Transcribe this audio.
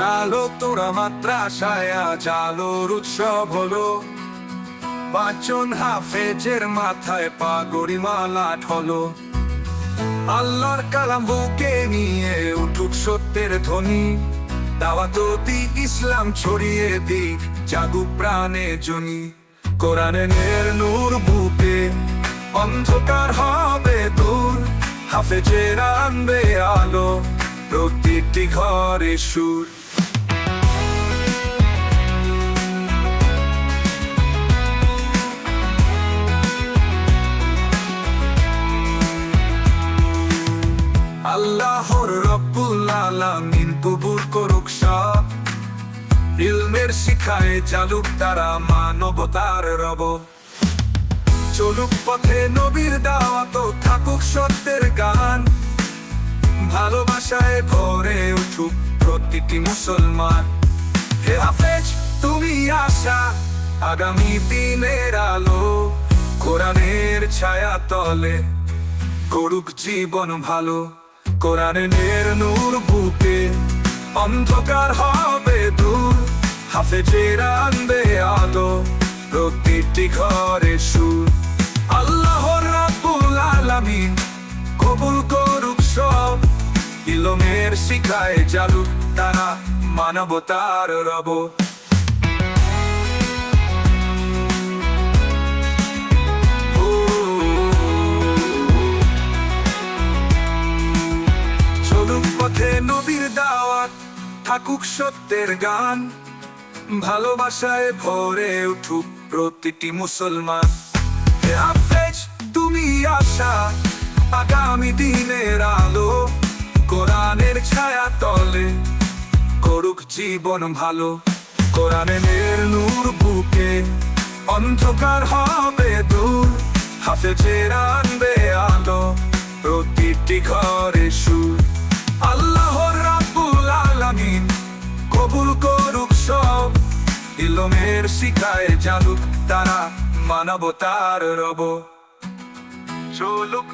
সালো তোরা মাদ্রাসায়, আজ আলোর উৎসব হলো। পাঁচজন হাফেজের মাথায় পাগড়ি মালা ঠলো আল্লাহর কালাম বুকে নিয়ে উঠুক সত্যের ধ্বনি। দাওয়াততি ইসলাম ছড়িয়ে দিক জাগু প্রাণে জনি। কোরআনের নূর বুকে অন্ধকার হবে দূর। হাফেজের আনবে আলো, প্রতিটি ঘরে সুর। আল্লাহর রব্বুল আলামিন কবুল করুক সব। ইলমের শিখায় চালুক তারা মানবতার রব। চলুক পথে নবীর দাওয়াত থাকুক সত্যের গান। ভালোবাসায় ভরে উঠুক প্রতিটি মুসলমান। হে হাফেজ, তুমি আশা, আগামী দিনের আলো। কোরআনের ছায়া তলে করুক জীবন ভালো। কোরআনের নূর বুকে অন্ধকার হবে দূর। হাফেজের আনবে আলো প্রতিটি ঘরে সুর। আল্লাহর রাব্বুল আলামিন কবুল করুক সব। ইলমের শিখায় জালুক তারা মানবতার রব। দাওয়াত থাকুক সত্যের গান। ভালোবাসায় ভরে উঠুক প্রতিটি মুসলমান। তুমি আশা, আগামী দিনের আলো। কোরআনের ছায়া তলে করুক জীবন ভালো। কোরআনের নূর বুকে অন্ধকার হবে দূর। হাফেজের আনবে আলো, প্রতিটি ঘরে সুর। আলামিন কবুল করুক সব। ইলমের শিখায় জানুক তারা মানবতার রব। চলুক